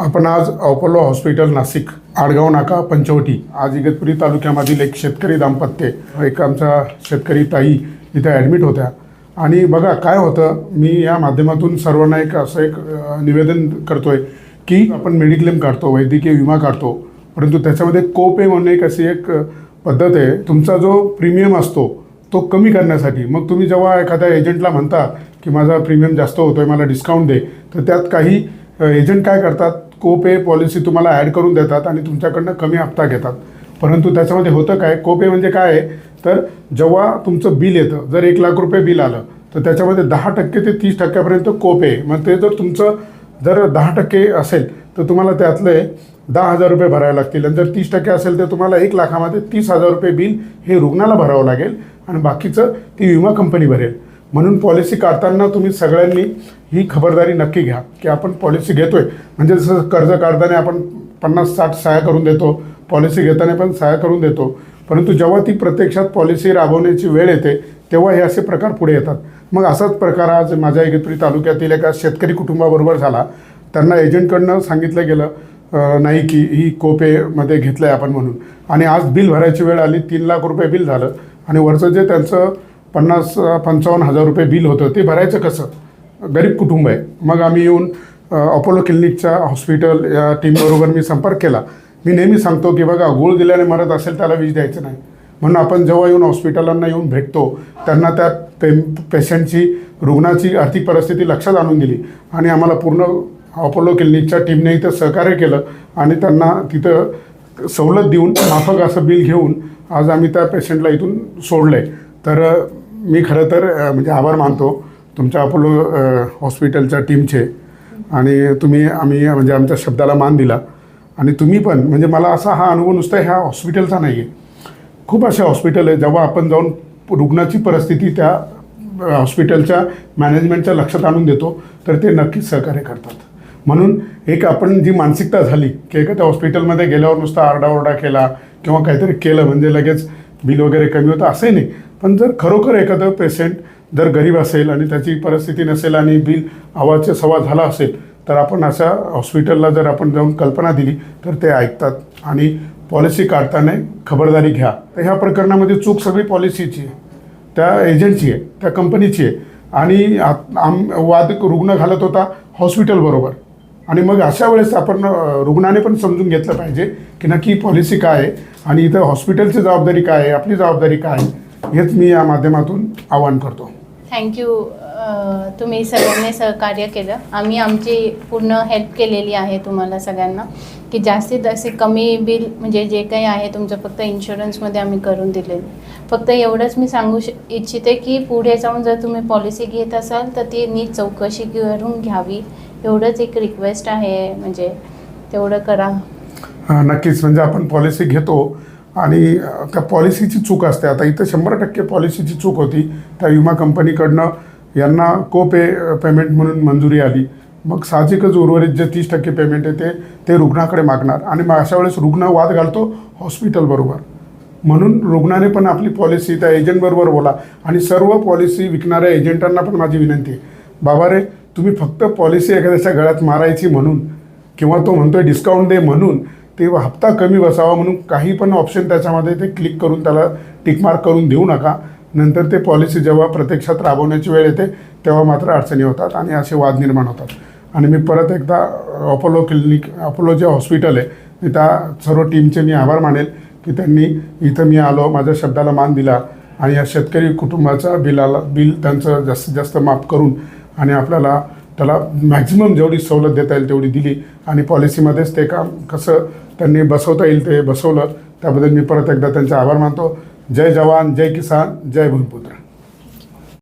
आपण आज Apollo hospital Nashik Adgaon नाका पंचवटी आज इगतपुरी तालुक्यामधील एक शेतकरी दाम्पत्य एक आमचा शेतकरी ताई इथे ॲडमिट होत्या. आणि बघा काय होतं मी या माध्यमातून सर्वांना एक असं एक निवेदन निवेदन करतोय की आपण मेडिक्लेम काढतो वैद्यकीय विमा काढतो परंतु त्याच्यामध्ये कोपे म्हणून एक अशी एक पद्धत आहे. तुमचा जो प्रीमियम असतो तो कमी करण्यासाठी मग तुम्ही जेव्हा एखाद्या एजंटला म्हणता की माझा प्रीमियम जास्त होतो आहे मला डिस्काउंट दे तर त्यात काही एजंट काय करतात? कोपे पॉलिसी तुम्हाला ॲड करून देतात आणि तुमच्याकडनं कमी हप्ता घेतात. परंतु त्याच्यामध्ये होतं काय? कोपे म्हणजे काय आहे? तर जेव्हा तुमचं बिल येतं जर एक लाख रुपये बिल आलं तर त्याच्यामध्ये दहा टक्के ते तीस टक्क्यापर्यंत कोपे मग ते जर तुमचं जर दहा टक्के असेल तर तुम्हाला त्यातले दहा हजार रुपये भरावे लागतील. आणि जर तीस टक्के असेल तर तुम्हाला एक लाखामध्ये तीस हजार रुपये बिल हे रुग्णाला भरावं लागेल आणि बाकीचं ती विमा कंपनी भरेल. म्हणून पॉलिसी काढताना तुम्ही सगळ्यांनी ही खबरदारी नक्की घ्या की आपण पॉलिसी घेतोय. म्हणजे जसं कर्ज काढताना आपण पन्नास साठ सहाय्या करून देतो पॉलिसी घेताना पण सहाय्या करून देतो. परंतु जेव्हा ती प्रत्यक्षात पॉलिसी राबवण्याची वेळ येते तेव्हा हे असे प्रकार पुढे येतात. मग असाच प्रकार आज माझ्या इगतपुरी तालुक्यातील एका शेतकरी कुटुंबाबरोबर झाला. त्यांना एजंटकडनं सांगितलं गेलं नाही की ही कोपेमध्ये घेतलं आहे आपण म्हणून. आणि आज बिल भरायची वेळ आली तीन लाख रुपये बिल झालं. आणि वरचं जे त्यांचं पन्नास पंचावन्न हजार रुपये बिल होतं. ते भरायचं कसं? गरीब कुटुंब आहे. मग आम्ही येऊन अपोलो क्लिनिकच्या हॉस्पिटल या टीमबरोबर मी संपर्क केला. मी नेहमी सांगतो की बघा गुळ दिल्याने मरत असेल त्याला वीज द्यायचं नाही. म्हणून आपण जेव्हा येऊन हॉस्पिटलांना येऊन भेटतो त्यांना त्या पे पेशंटची रुग्णाची आर्थिक परिस्थिती लक्षात आणून दिली आणि आम्हाला पूर्ण अपोलो क्लिनिकच्या टीमने इथं सहकार्य केलं आणि त्यांना तिथं सवलत देऊन माफक असं बिल घेऊन आज आम्ही त्या पेशंटला इथून सोडलं आहे तर मी खरं तर म्हणजे आभार मानतो तुमच्या अपोलो हॉस्पिटलच्या टीमचे. आणि तुम्ही आम्ही म्हणजे आमच्या शब्दाला मान दिला. आणि तुम्ही पण म्हणजे मला असा हा अनुभव नुसता ह्या हॉस्पिटलचा नाही आहे खूप असे हॉस्पिटल आहे जेव्हा आपण जाऊन रुग्णाची परिस्थिती त्या हॉस्पिटलच्या मॅनेजमेंटच्या लक्षात आणून देतो तर ते नक्कीच सहकार्य करतात. म्हणून एक आपण जी मानसिकता झाली की एखाद्या हॉस्पिटलमध्ये गेल्यावर नुसता आरडाओरडा केला किंवा काहीतरी केलं म्हणजे लगेच बिल वगैरे कमी होतं असंही नाही. पण जर खरोखर एखादं पेशंट जर गरीब असेल आणि त्याची परिस्थिती नसेल आणि बिल आवाज सवा झाला असेल तर आपण अशा हॉस्पिटलला जर आपण जाऊन कल्पना दिली तर ते ऐकतात. आणि पॉलिसी काढताना खबरदारी घ्या. तर ह्या प्रकरणामध्ये चूक सगळी पॉलिसीची आहे. त्या एजंटची आहे त्या कंपनीची आहे. आणि आम वाद रुग्ण घालत होता हॉस्पिटलबरोबर आणि मग अशा वेळेस आपण रुग्णाने पण समजून घेतलं पाहिजे की नक्की पॉलिसी काय आहे आणि इथं हॉस्पिटलची जबाबदारी काय आहे आपली जबाबदारी काय आहे हेच मी या माध्यमातून आवाहन करतो. थँक्यू तुम्ही सगळ्यांनी सहकार्य केलं. आम्ही आमची पूर्ण हेल्प केलेली आहे तुम्हाला सगळ्यांना की जास्तीत जास्त कमी बिल म्हणजे जे काही आहे तुमचं फक्त इन्शुरन्समध्ये आम्ही करून दिलेलं. फक्त एवढंच मी सांगू श इच्छिते की पुढे जाऊन जर तुम्ही पॉलिसी घेत असाल तर ती नीट चौकशी करून घ्यावी. एवढंच एक रिक्वेस्ट आहे म्हणजे तेवढं करा. नक्कीच. म्हणजे आपण पॉलिसी घेतो आणि त्या पॉलिसीची चूक असते. आता इथं शंभर टक्के पॉलिसीची चूक होती. त्या विमा कंपनीकडनं यांना को पे पेमेंट म्हणून मंजुरी आली. मग साहजिकच उर्वरित जे तीस टक्के पेमेंट आहे ते ते रुग्णाकडे मागणार. आणि मग अशा वेळेस रुग्ण वाद घालतो हॉस्पिटलबरोबर म्हणून रुग्णाने पण आपली पॉलिसी त्या एजंटबरोबर बोला. आणि सर्व पॉलिसी विकणाऱ्या एजंटांना पण माझी विनंती आहे. बाबा रे तुम्ही फक्त पॉलिसी एखाद्याच्या गळ्यात मारायची म्हणून किंवा तो म्हणतोय डिस्काउंट दे म्हणून ते हप्ता कमी बसावा म्हणून काही पण ऑप्शन त्याच्यामध्ये ते क्लिक करून त्याला टिकमार्क करून देऊ नका. नंतर ते पॉलिसी जेव्हा प्रत्यक्षात राबवण्याची वेळ येते तेव्हा मात्र अडचणी होतात आणि असे वाद निर्माण होतात. आणि मी परत एकदा अपोलो क्लिनिक अपोलो जे हॉस्पिटल आहे मी त्या सर्व टीमचे मी आभार मानेल की त्यांनी इथं मी आलो माझ्या शब्दाला मान दिला आणि या शेतकरी कुटुंबाचा बिलाला बिल त्यांचं जास्तीत जास्त माफ करून आणि आपल्याला त्याला मॅक्झिमम जेवढी सवलत देता येईल तेवढी दिली. आणि पॉलिसीमध्येच ते काम कसं त्यांनी बसवता येईल ते बसवलं त्याबद्दल मी परत एकदा त्यांचे आभार मानतो. जय जवान जय किसान जय भूमिपुत्र.